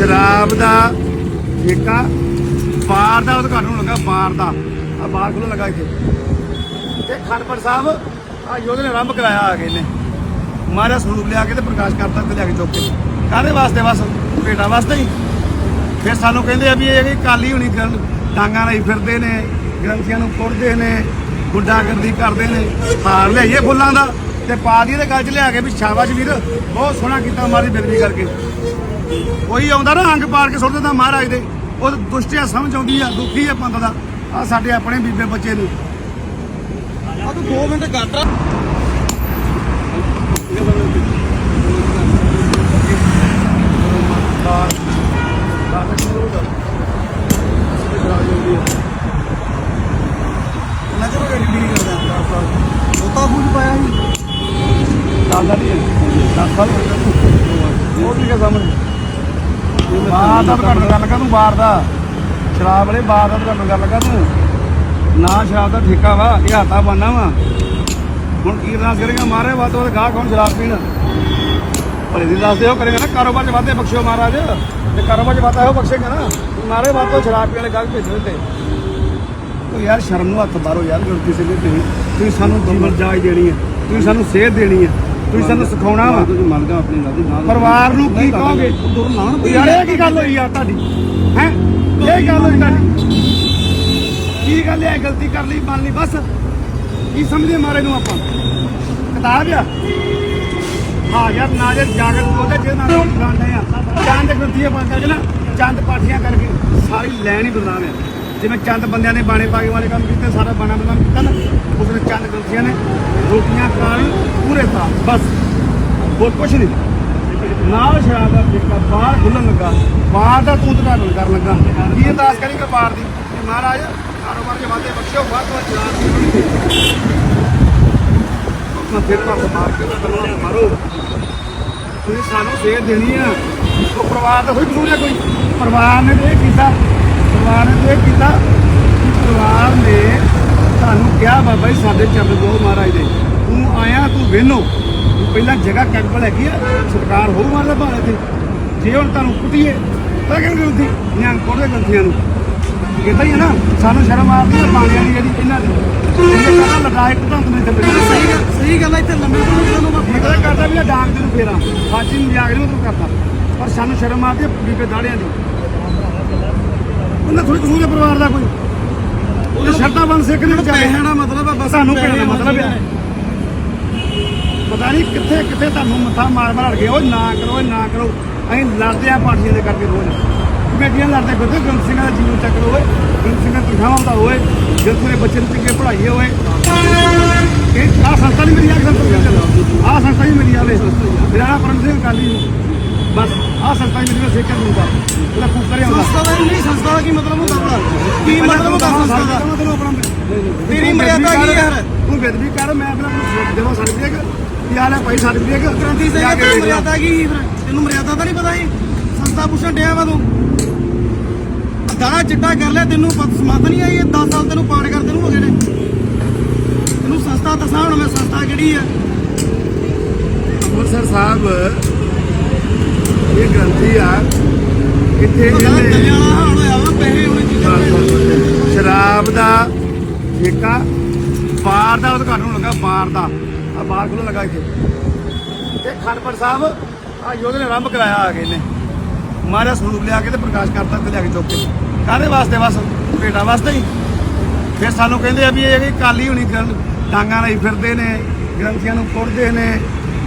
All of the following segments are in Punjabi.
ਸ਼ਰਾਬ ਦਾ ਠੇਕਾ ਬਾਰ ਦਾ ਉਦਘਾਟਨ ਹੋਣ ਲੱਗਾ, ਬਾਰ ਦਾ। ਆ ਬਾਰ ਖੁੱਲ੍ਹਣ ਲਗਾ ਕੇ ਤੇ ਖਨਪੜ ਸਾਹਿਬ ਆ ਯੋਧੇ ਨੇ ਆਰੰਭ ਕਰਾਇਆ ਆ ਗਏ ਨੇ ਮਹਾਰਾਜ ਸਰੂਪ ਲਿਆ ਕੇ ਤੇ ਪ੍ਰਕਾਸ਼ ਕਰਤਾ ਤੇ ਲਿਆ ਕੇ ਚੁੱਕ ਕੇ। ਕਾਹਦੇ ਵਾਸਤੇ ਬਸ? ਭੇਟਾ ਵਾਸਤੇ ਹੀ। ਫਿਰ ਸਾਨੂੰ ਕਹਿੰਦੇ ਆ ਵੀ ਇਹ ਕਾਲੀ ਹੋਣੀ ਗ੍ਰੰ ਡਾਂਗਾਂ ਲਈ ਫਿਰਦੇ ਨੇ, ਗ੍ਰੰਥੀਆਂ ਨੂੰ ਕੁੱਟਦੇ ਨੇ, ਗੁੰਡਾਗਰਦੀ ਕਰਦੇ ਨੇ। ਹਾਰ ਲਿਆਈਏ ਫੁੱਲਾਂ ਦਾ। ਤੇ ਪਾ ਦੀ ਤੇ ਗੱਲ ਚ ਲਿਆ ਕੇ ਵੀ ਸ਼ਾਬਾਸ਼ ਵੀਰ, ਬਹੁਤ ਸੋਹਣਾ ਕੀਤਾ ਮਾਰੀ ਬੇਦਬੀ ਕਰਕੇ। ਉਹੀ ਆਉਂਦਾ ਨਾ ਅੰਗ ਪਾੜ ਕੇ ਸੁੱਟ ਦਿੰਦਾ ਮਹਾਰਾਜ ਦੇ, ਉਹ ਦੁਸ਼ਟਿਆ ਸਮਝ ਆਉਂਦੀ ਆ, ਦੁਖੀ ਆ ਪੰਥ ਦਾ। ਆ ਸਾਡੇ ਆਪਣੇ ਬੀਬੇ ਬੱਚੇ ਨੂੰ। ਆ ਤੂੰ 2 ਮਿੰਟ ਕੱਟ ਰਾ ਨਜ਼ਰ ਕੇ ਡੀਲ ਕਰਦਾ ਤੋਤਾ ਫੂਲ ਪਾਇਆ ਸੀ ਦਾਦਾ ਨਹੀਂ ਹੈ 10 ਸਾਲ ਉਹ ਠੀਕ ਹੈ ਸਾਹਮਣੇ ਬਾਹਰ ਦਾ ਘੱਟ ਗੱਲ ਕਰ ਤੂੰ ਬਾਹਰ ਦਾ ਸ਼ਰਾਬ ਵਾਲੇ ਬਾਹਰ ਦਾ ਘੱਟ ਗੱਲ ਕਰ ਤੂੰ ਨਾ ਸ਼ਰਾਬ ਦਾ ਠੇਕਾ ਵਾ ਇਹ ਹਾਤਾ ਬਣਨਾ ਵਾ ਹੁਣ ਕੀ ਰਨਾ ਕਰੇਗਾ ਮਾਰੇ ਵਾ ਤੋਂ ਗਾਹ ਕੌਣ ਸ਼ਰਾਬ ਪੀਣ ਭਲੇ ਦੀ ਦੱਸਦੇ ਹੋ ਕਰੇਗਾ ਨਾ ਕਾਰੋਬਾਰ ਚ ਵਾਧੇ ਬਖਸ਼ਿਓ ਮਹਾਰਾਜ ਤੇ ਕਾਰੋਬਾਰ ਚ ਵਾਧਾ ਇਹੋ ਬਖਸ਼ੇਗਾ ਨਾ ਮਾਰੇ ਵਾ ਤੋਂ ਸ਼ਰਾਬ ਪੀਣ ਵਾਲੇ ਗਾਹ ਭੇਜੋ ਤੇ ਉਹ ਯਾਰ ਸ਼ਰਮ ਨੂੰ ਹੱਥ ਮਾਰੋ ਯਾਰ, ਗਲਤੀ ਸੇ ਤੁਸੀਂ ਸਾਨੂੰ ਜੀਵਨ ਜਾਚ ਦੇਣੀ ਹੈ। ਤੁਸੀਂ ਸਾਨੂੰ ਸੇਧ ਦੇਣੀ ਹੈ। ਤੁਸੀਂ ਸਾਨੂੰ ਸਿਖਾਉਣਾ ਵਾ। ਤੂੰ ਮੰਨ ਗਿਆ ਆਪਣੀ ਗੱਲ ਦੀ ਨਾਲ ਪਰਿਵਾਰ ਨੂੰ ਕੀ ਕਹੋਗੇ? ਤੁਰ ਨਾ ਉਹ ਯਾਰ ਇਹ ਕੀ ਗੱਲ ਹੋਈ ਯਾਰ ਤੁਹਾਡੀ? ਹੈ? ਇਹ ਗੱਲ ਹੋਈ ਤੁਹਾਡੀ? ਕੀ ਗੱਲ ਹੈ ਗਲਤੀ ਕਰ ਲਈ ਮੰਨ ਲਈ? ਬਸ। ਕੀ ਸਮਝਦੇ ਮਾਰੇ ਨੂੰ ਆਪਾਂ? ਕਿਤਾਬ ਆ? ਹਾਂ ਯਾਰ ਨਾ ਜੇ ਜਾਗਰ ਉਹਦੇ ਜੇ ਨਾਲ ਬੁਲਾਉਂਦੇ ਆ। ਚੰਦ ਗ੍ਰੰਥੀਆਂ ਪਾ ਕਰਕੇ ਨਾ ਚੰਦ ਪਾਠੀਆਂ ਕਰਕੇ ਸਾਰੀ ਲੈਣ ਹੀ ਬਦਨਾਮ ਆ ਜਿਵੇਂ ਚੰਦ ਬੰਦਿਆਂ ਨੇ ਬਾਣੇ ਪਾਗੇ ਵਾਲੇ ਕੰਮ ਕੀਤੇ ਸਾਰਾ ਬਾਣਾ ਬਦਨਾਮ ਕੀਤਾ ਨਾ ਉਸਨੇ ਚੰਦ ਗ੍ਰੰਥੀਆਂ ਨੇ। ਰੋਟੀਆਂ ਖਾਣ ਪੂਰੇ ਤਾਂ ਬਸ। ਹੋਰ ਕੁਛ ਨਹੀਂ। ਨਾਲ ਸ਼ਰਾਬ ਦਾ ਠੇਕਾ ਬਾਹਰ ਖੁੱਲਣ ਲੱਗਾ। ਬਾਹਰ ਦਾ ਤੂੰ ਉਦਘਾਟਨ ਕਰਨ ਲੱਗਾ। ਕੀ ਅਰਦਾਸ ਕਰੇਗਾ ਬਾਹਰ ਦੀ? ਕਿ ਮਹਾਰਾਜ, ਕਾਰੋਬਾਰ ਦੇ ਵਾਧੇ ਬਖਸ਼ਿਓ, ਵੱਧ ਤੋਂ ਵੱਧ ਆਪਣਾ ਫਿਰ ਘਰ ਮਾਰ ਕੇ ਕਰਨਾ ਮਾਰੋ। ਤੁਸੀਂ ਸਾਨੂੰ ਸੇਧ ਦੇਣੀ ਆ। ਉਹ ਪਰਿਵਾਰ ਦਾ ਕੋਈ ਕਸੂਰ ਹੈ ਕੋਈ? ਪਰਿਵਾਰ ਨੇ ਇਹ ਕੀਤਾ। ਪਰਿਵਾਰ ਨੇ ਇਹ ਕੀਤਾ ਕਿ ਪਰਿਵਾਰ ਨੇ ਤੁਹਾਨੂੰ ਕਿਹਾ ਬਾਬਾ ਜੀ ਸਾਡੇ ਚਰਨ ਦੋ ਮਹਾਰਾਜ ਦੇ। ਤੂੰ ਆਇਆ ਤੂੰ ਵੇਨੋ ਪਹਿਲਾਂ ਜਗ੍ਹਾ ਕੈਂਪਲ ਹੈਗੀ ਆ ਸਰਕਾਰ ਹੋਊ ਮਾਰਦਾ ਭਾਰਤ ਤੇ ਜੇ ਹੁਣ ਤੁਹਾਨੂੰ ਕੁੱਟੀਏ ਤਾਂ ਕਿਹਨੂੰ ਗਲਤੀ? ਨਿਆਂ ਕੋੜੇ ਗਲਤੀਆਂ ਨੂੰ। ਕਿਤਾ ਹੀ ਹੈ ਨਾ ਸਾਨੂੰ ਸ਼ਰਮ ਆਉਂਦੀ ਹੈ ਪਾਣੀਆਂ ਦੀ ਜਿਹੜੀ ਇਹਨਾਂ ਦੀ। ਇਹ ਕਹਿੰਦਾ ਲੜਾਈ ਕੁੱਟਾਂ ਤੁਮੇ ਤੇ ਪਹਿਲਾਂ ਸਹੀ ਗੱਲ ਸਹੀ ਗੱਲ ਆ, ਇੱਥੇ ਲੰਮੇ ਤੋਂ ਤੈਨੂੰ ਮੈਂ ਇਹ ਤਾਂ ਕਰਦਾ ਵੀ ਆ ਡਾਂਗ ਤੈਨੂੰ ਫੇਰਾਂ। ਸਾਚੀ ਮਜ਼ਾਕ ਨਹੀਂ ਤੂੰ ਕਰਦਾ। ਪਰ ਸਾਨੂੰ ਸ਼ਰਮ ਆਉਂਦੀ ਹੈ ਬੀਬੇ ਦਾੜਿਆਂ ਦੀ। ਉਹਨਾਂ ਥੋੜੀ ਕਸੂਰ ਹੈ ਪਰਿਵਾਰ ਦਾ ਕੋਈ। ਬੰਦ ਸਿੱਖ ਨਹੀਂ ਚਾਹੇ ਪੈਸਿਆਂ ਦਾ ਮਤਲਬ ਆ ਬਸ ਸਾਨੂੰ ਕਹਿਣ ਦਾ ਮਤਲਬ ਹੈ। ਪਤਾ ਨਹੀਂ ਕਿੱਥੇ ਕਿੱਥੇ ਤੁਹਾਨੂੰ ਮੱਥਾ ਮਾਰ ਮਾਰ ਗਏ ਉਹ ਨਾ ਕਰੋ ਇਹ ਨਾ ਕਰੋ। ਅਸੀਂ ਲੜਦੇ ਆ ਪਾਰਟੀਆਂ ਦੇ ਕਰਕੇ ਰੋਜ਼। ਕਮੇਟੀਆਂ ਲੜਦੇ ਫਿਰਦੇ ਗ੍ਰੰਥ ਸਿੰਘਾਂ ਦਾ ਜੀਵਨ ਚੱਕਰ ਹੋਏ ਗ੍ਰੰਥ ਸਿੰਘਾਂ ਦੀ ਤਨਖਾਹਾਂ ਦਾ ਹੋਏ ਗ੍ਰੰਥ ਦੇ ਬੱਚੇ ਨੂੰ ਚੰਗੇ ਪੜ੍ਹਾਈਏ ਹੋਏ ਇਹ ਆਹ ਸੰਸਥਾ ਨਹੀਂ ਮੇਰੀ ਆ ਸੰਸਥਾ ਆਹ ਸੰਸਥਾ ਹੀ ਮੇਰੀ ਆਵੇ ਮੇਰਾ ਪਰਮ ਸਿੰਘ ਕਾਲੀ ਨੂੰ। ਬਸ। ਆਹ ਸੰਸਥਾ ਹੀ ਮੇਰੀ ਸਿੱਖ ਦਿੰਦਾ ਉਹਦਾ ਕੁੱਕਰੇ ਆਉਂਦਾ ਸੰਸਥਾ ਦਾ ਨਹੀਂ ਸੰਸਥਾ ਦਾ ਕੀ ਮਤਲਬ ਹੁੰਦਾ ਭਲਾ? ਕੀ ਮਤਲਬ ਹੁੰਦਾ ਸੰਸਥਾ ਦਾ? ਤੈਨੂੰ ਆਪਣਾ ਤੇਰੀ ਮਰਿਆਦਾ ਕੀ ਹੈ ਯਾਰ? ਤੂੰ ਬੇਦਬੀ ਕਰ ਮੈਂ ਆਪਣਾ ਦੇਵਾਂ ਸਰਟੀਫਿਕੇਟ ਯਾਰ ਇਹ ਭਾਈ ਸਰਟੀਫਿਕੇਟ ਗ੍ਰੰਥੀ ਸਿੰਘ ਜਾ ਕੇ ਤੈਨੂੰ ਦੇਖ ਲਾ। ਮਰਿਆਦਾ ਕੀ ਫਿਰ? ਤੈਨੂੰ ਮਰਿਆਦਾ ਤਾਂ ਨਹੀਂ ਪਤਾ ਸੀ ਸੰਸਥਾ ਪੁੱਛਣ ਡਿਆ ਵਾ ਤੂੰ। ਦਾਣਾ ਚਿੱਟਾ ਕਰ ਲਿਆ ਤੈਨੂੰ ਸਮਤ ਨਹੀਂ ਆਈ ਇਹ 10 ਸਾਲ ਤੈਨੂੰ ਪਾੜ ਕਰਦੇ ਨੂੰ ਹੋ ਗਏ ਨੇ। ਤੈਨੂੰ ਸੰਸਥਾ ਦੱਸਾਂ ਹੁਣ ਮੈਂ ਸੰਸਥਾ ਕਿਹੜੀ ਆ ਅੰਮ੍ਰਿਤਸਰ ਸਾਹਿਬ ਇਹ ਗ੍ਰੰਥੀ ਆ ਇੱਥੇ ਇਹਨੇ। ਸ਼ਰਾਬ ਦਾ ਠੇਕਾ ਬਾਰ ਦਾ ਉਦਘਾਟਨ ਹੋਣ ਲੱਗਾ ਬਾਰ ਦਾ। ਆ ਬਾਰ ਖੁੱਲ੍ਹਣ ਲੱਗਾ ਇੱਥੇ। ਤੇ ਖਨਪੜ ਸਾਹਿਬ ਆ ਯੋਧੇ ਨੇ ਆਰੰਭ ਕਰਾਇਆ ਆ ਗਏ ਨੇ ਮਾਰਿਆ ਸਰੂਪ ਲਿਆ ਕੇ ਤੇ ਪ੍ਰਕਾਸ਼ ਕਰਤਾ ਤੇ ਲਿਆ ਕੇ ਚੁੱਕ ਕੇ। ਕਾਹਦੇ ਵਾਸਤੇ ਬਸ? ਭੇਟਾ ਵਾਸਤੇ ਹੀ। ਫਿਰ ਸਾਨੂੰ ਕਹਿੰਦੇ ਆ ਵੀ ਇਹ ਕਿ ਕਾਲੀ ਹੋਣੀ ਗ੍ਰੰ ਡਾਂਗਾਂ ਲਈ ਫਿਰਦੇ ਨੇ ਗ੍ਰੰਥੀਆਂ ਨੂੰ ਕੁੱਟਦੇ ਨੇ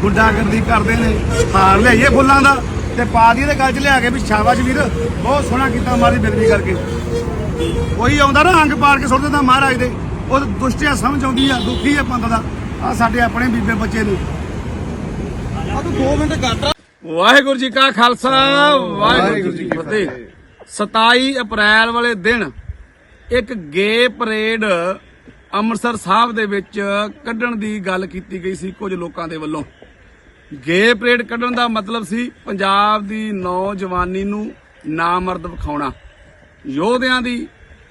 ਗੁੰਡਾਗਰਦੀ ਕਰਦੇ ਨੇ। ਹਾਰ ਲਿਆਈਏ ਫੁੱਲਾਂ ਦਾ। ਤੇ ਪਾ ਦਈਏ ਤੇ ਗੱਲ ਚ ਲਿਆ ਕੇ ਵੀ ਸ਼ਾਬਾਸ਼ ਵੀਰ ਬਹੁਤ ਸੋਹਣਾ ਕੀਤਾ ਮਾਰੀ ਬੇਦਬੀ ਕਰਕੇ। ਕੋਈ ਆਉਂਦਾ ਨਾ ਅੰਗ ਪਾੜ ਕੇ ਸੁੱਟ ਦਿੰਦਾ ਮਹਾਰਾਜ ਦੇ ਉਹ ਦੁਸ਼ਟਿਆ ਸਮਝ ਆਉਂਦੀ ਆ ਦੁਖੀ ਆ ਪੰਥ ਦਾ। ਆ ਸਾਡੇ ਆਪਣੇ ਬੀਬੇ ਬੱਚੇ ਨੂੰ। ਆ ਤੂੰ 2 ਮਿੰਟ ਕੱਟ ਵਾਹਿਗੁਰੂ ਜੀ ਕਾ ਖਾਲਸਾ ਵਾਹਿਗੁਰੂ ਜੀ ਕੀ ਫਤਿਹ। 27 ਅਪ੍ਰੈਲ ਵਾਲੇ ਦਿਨ ਇੱਕ ਗੇ ਪਰੇਡ ਅੰਮ੍ਰਿਤਸਰ ਸਾਹਿਬ ਦੇ ਵਿੱਚ ਕੱਢਣ ਦੀ ਗੱਲ ਕੀਤੀ ਗਈ ਸੀ ਕੁਝ ਲੋਕਾਂ ਦੇ ਵੱਲੋਂ। ਗੇ ਪਰੇਡ ਕੱਢਣ ਦਾ ਮਤਲਬ ਸੀ ਪੰਜਾਬ ਦੀ ਨੌਜਵਾਨੀ ਨੂੰ ਨਾਮਰਦ ਵਿਖਾਉਣਾ। ਯੋਧਿਆਂ ਦੀ,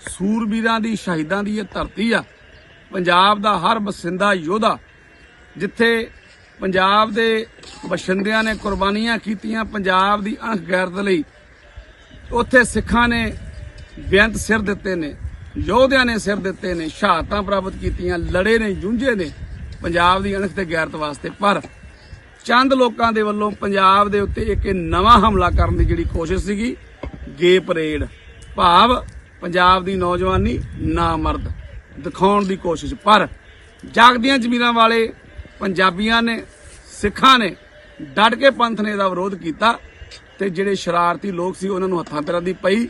ਸੂਰਬੀਰਾਂ ਦੀ, ਸ਼ਹੀਦਾਂ ਦੀ ਇਹ ਧਰਤੀ ਆ। ਪੰਜਾਬ ਦਾ ਹਰ ਬਸਿੰਦਾ ਯੋਧਾ, ਜਿੱਥੇ ਪੰਜਾਬ ਦੇ ਬਸ਼ਿੰਦਿਆਂ ਨੇ ਕੁਰਬਾਨੀਆਂ ਕੀਤੀਆਂ ਪੰਜਾਬ ਦੀ ਅਣਖ ਗੈਰਤ ਲਈ, ਉੱਥੇ ਸਿੱਖਾਂ ਨੇ ਬੇਅੰਤ ਸਿਰ ਦਿੱਤੇ ਨੇ, ਯੋਧਿਆਂ ਨੇ ਸਿਰ ਦਿੱਤੇ ਨੇ, ਸ਼ਹਾਦਤਾਂ ਪ੍ਰਾਪਤ ਕੀਤੀਆਂ, ਲੜੇ ਨੇ, ਜੂਝੇ ਨੇ, ਪੰਜਾਬ ਦੀ ਅਣਖ ਤੇ ਗੈਰਤ ਵਾਸਤੇ। ਪਰ ਚੰਦ ਲੋਕਾਂ ਦੇ ਵੱਲੋਂ ਪੰਜਾਬ ਦੇ ਉੱਤੇ ਇੱਕ ਨਵਾਂ ਹਮਲਾ ਕਰਨ ਦੀ ਜਿਹੜੀ ਕੋਸ਼ਿਸ਼ ਸੀਗੀ ਗੇ ਪਰੇਡ। ਭਾਵ ਪੰਜਾਬ ਦੀ ਨੌਜਵਾਨੀ ਨਾ ਮਰਦ ਦਿਖਾਉਣ ਦੀ ਕੋਸ਼ਿਸ਼। ਪਰ ਜਾਗਦੀਆਂ ਜ਼ਮੀਰਾਂ ਵਾਲੇ ਪੰਜਾਬੀਆਂ ਨੇ, ਸਿੱਖਾਂ ਨੇ ਡਟ ਕੇ ਪੰਥ ਨੇ ਦਾ ਵਿਰੋਧ ਕੀਤਾ ਤੇ ਜਿਹੜੇ ਸ਼ਰਾਰਤੀ ਲੋਕ ਸੀ ਉਹਨਾਂ ਨੂੰ ਹੱਥਾਂ ਪੈਰਾਂ ਦੀ ਪਈ।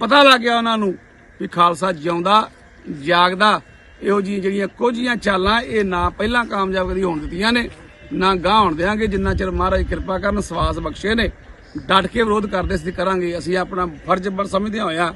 ਪਤਾ ਲੱਗ ਗਿਆ ਉਹਨਾਂ ਨੂੰ ਵੀ ਖਾਲਸਾ ਜਿਉਂਦਾ, ਜਾਗਦਾ, ਇਹੋ ਜਿਹੀਆਂ ਜਿਹੜੀਆਂ ਕੁਝੀਆਂ ਚਾਲਾਂ ਇਹ ਨਾ ਪਹਿਲਾਂ ਕਾਮਯਾਬ ਕਦੀ ਹੋਣ ਦਿੱਤੀਆਂ ਨੇ। ਨਾ ਗਾਹ ਹੋਣ ਦੇਾਂਗੇ ਜਿੰਨਾ ਚਿਰ ਮਹਾਰਾਜ ਕਿਰਪਾ ਕਰਨ, ਸਵਾਸ ਬਖਸ਼ੇ ਨੇ। ਡਟ ਕੇ ਵਿਰੋਧ ਕਰਦੇ ਸੀ, ਕਰਾਂਗੇ। ਅਸੀਂ ਆਪਣਾ ਫਰਜ਼ ਬਰ ਸਮਝਦੇ ਹੋਇਆ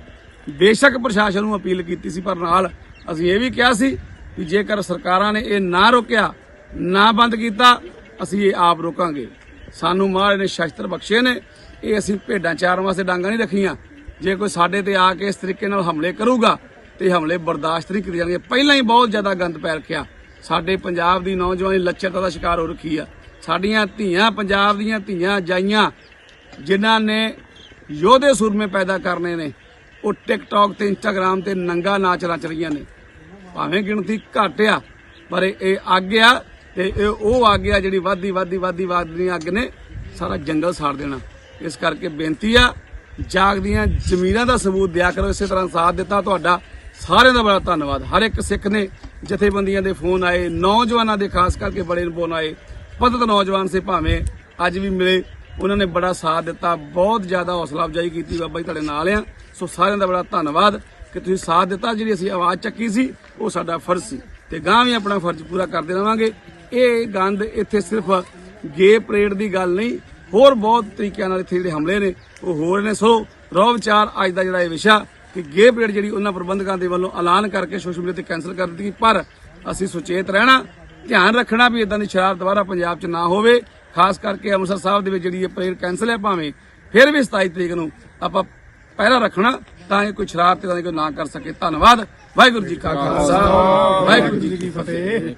ਬੇਸ਼ੱਕ ਪ੍ਰਸ਼ਾਸਨ ਨੂੰ ਅਪੀਲ ਕੀਤੀ ਸੀ, ਪਰ ਨਾਲ ਅਸੀਂ ਇਹ ਵੀ ਕਿਹਾ ਸੀ ਕਿ ਜੇਕਰ ਸਰਕਾਰਾਂ ਨੇ ਇਹ ਨਾ ਰੋਕਿਆ, ਨਾ ਬੰਦ ਕੀਤਾ, ਅਸੀਂ ਇਹ ਆਪ ਰੋਕਾਂਗੇ। ਸਾਨੂੰ ਮਹਾਰਾਜ ਨੇ ਸ਼ਸਤਰ ਬਖਸ਼ੇ ਨੇ। ਇਹ ਅਸੀਂ ਭੇਡਾਂ ਚਾਰਨ ਵਾਸਤੇ ਡਾਂਗਾਂ ਨਹੀਂ ਰੱਖੀਆਂ। ਜੇ ਕੋਈ ਸਾਡੇ ਤੇ ਆ ਕੇ ਇਸ ਤਰੀਕੇ ਨਾਲ ਹਮਲੇ ਕਰੂਗਾ, ਤੇ ਹਮਲੇ ਬਰਦਾਸ਼ਤ ਨਹੀਂ ਕੀਤੇ ਜਾਣਗੇ। ਪਹਿਲਾਂ ਹੀ ਬਹੁਤ ਜ਼ਿਆਦਾ ਗੰਦ ਪੈ ਰੱਖਿਆ ਸਾਡੇ ਪੰਜਾਬ ਦੀ ਨੌਜਵਾਨੀ ਲੱਚਰਤਾ ਦਾ ਸ਼ਿਕਾਰ ਹੋ ਰੱਖੀ ਆ। ਸਾਡੀਆਂ ਧੀਆਂ, ਪੰਜਾਬ ਦੀਆਂ ਧੀਆਂ ਜਾਈਆਂ, ਜਿਨ੍ਹਾਂ ਨੇ ਯੋਧੇ ਸੂਰਮੇ ਪੈਦਾ ਕਰਨੇ ਨੇ, ਉਹ ਟਿਕਟੌਕ ਤੇ ਇੰਸਟਾਗ੍ਰam ਤੇ ਨੰਗਾ ਨਾਚ ਰਚ ਰਹੀਆਂ ਨੇ। ਭਾਵੇਂ ਗਿਣਤੀ ਘੱਟ ਆ, ਪਰ ਇਹ- ਅੱਗ ਆ ਤੇ ਇਹ ਉਹ ਅੱਗ ਆ ਜਿਹੜੀ ਵਾਦੀ ਵਾਦੀ ਵਾਦੀ ਵਾਦੀ ਅੱਗ ਨੇ ਸਾਰਾ ਜੰਗਲ ਸਾੜ ਦੇਣਾ। ਇਸ ਕਰਕੇ ਬੇਨਤੀ ਆ, ਜਾਗਦੀਆਂ ਜ਼ਮੀਰਾਂ ਦਾ ਸਬੂਤ ਦਿਆ ਕਰੋ, ਇਸੇ ਤਰ੍ਹਾਂ ਸਾਥ ਦਿੱਤਾ ਤੁਹਾਡਾ। ਸਾਰਿਆਂ ਦਾ ਬੜਾ ਧੰਨਵਾਦ। ਹਰ ਇੱਕ ਸਿੱਖ ਨੇ ਜਥੇਬੰਦੀਆਂ ਦੇ ਫੋਨ ਆਏ, ਨੌਜਵਾਨਾਂ ਦੇ ਖਾਸ ਕਰਕੇ ਬੜੇ ਫੋਨ ਆਏ। ਪਤਤ ਨੌਜਵਾਨ ਸੇ ਭਾਵੇਂ ਅੱਜ ਵੀ ਮਿਲੇ, ਉਹਨਾਂ ਨੇ ਬੜਾ ਸਾਥ ਦਿੱਤਾ, ਬਹੁਤ ਜ਼ਿਆਦਾ ਹੌਸਲਾ ਅਫਜਾਈ ਕੀਤੀ, ਬਾਬਾ ਜੀ ਤੁਹਾਡੇ ਨਾਲ ਆ। ਸੋ ਸਾਰਿਆਂ ਦਾ ਬੜਾ ਧੰਨਵਾਦ ਕਿ ਤੁਸੀਂ ਸਾਥ ਦਿੱਤਾ, ਜਿਹੜੀ ਅਸੀਂ ਆਵਾਜ਼ ਚੱਕੀ ਸੀ, ਉਹ ਸਾਡਾ ਫਰਜ਼ ਸੀ। ਤੇ ਗਾਂ ਵੀ ਆਪਣਾ ਫਰਜ਼ ਪੂਰਾ ਕਰਦੇ ਰਵਾਂਗੇ। ਇਹ ਗੰਦ ਇੱਥੇ ਸਿਰਫ ਗੇ ਪਰੇਡ ਦੀ ਗੱਲ ਨਹੀਂ, ਹੋਰ ਬਹੁਤ ਤਰੀਕਿਆਂ ਨਾਲ ਇੱਥੇ ਜਿਹੜੇ ਹਮਲੇ ਨੇ, ਉਹ ਹੋ ਰਹੇ ਨੇ। ਸੋ ਰੋ ਵਿਚਾਰ, ਅੱਜ ਦਾ ਜਿਹੜਾ ਇਹ ਵਿਸ਼ਾ ਕਿ ਗੇ ਪਰੇਡ ਜਿਹੜੀ ਉਹਨਾਂ ਪ੍ਰਬੰਧਕਾਂ ਦੇ ਵੱਲੋਂ ਐਲਾਨ ਕਰਕੇ ਸੋਸ਼ਲ ਮੀਡੀਆ ਤੇ ਕੈਨਸਲ ਕਰ ਦਿੱਤੀ ਪਰ ਅਸੀਂ ਸੁਚੇਤ ਰਹਿਣਾ, ਧਿਆਨ ਰੱਖਣਾ ਵੀ ਇਦਾਂ ਦੀ ਸ਼ਰਾਰਤ ਦੁਬਾਰਾ ਪੰਜਾਬ 'ਚ ਨਾ ਹੋਵੇ, ਖਾਸ ਕਰਕੇ ਅੰਮ੍ਰਿਤਸਰ ਸਾਹਿਬ ਦੇ ਵਿੱਚ ਜਿਹੜੀ ਇਹ ਪਰੇਡ ਕੈਨਸਲ ਹੈ ਭਾਵੇਂ ਫਿਰ ਵੀ 27 ਤਰੀਕ ਨੂੰ ਆਪਾਂ ਪਹਿਰਾ ਰੱਖਣਾ, ਤਾਂ ਇਹ ਕੋਈ ਸ਼ਰਾਰਤ ਇਦਾਂ ਕੋਈ ਨਾ ਕਰ ਸਕੇ। ਧੰਨਵਾਦ। ਵਾਹਿਗੁਰੂ ਜੀ ਕਾ ਖਾਲਸਾ, ਵਾਹਿਗੁਰੂ ਜੀ ਕੀ ਫਤਿਹ।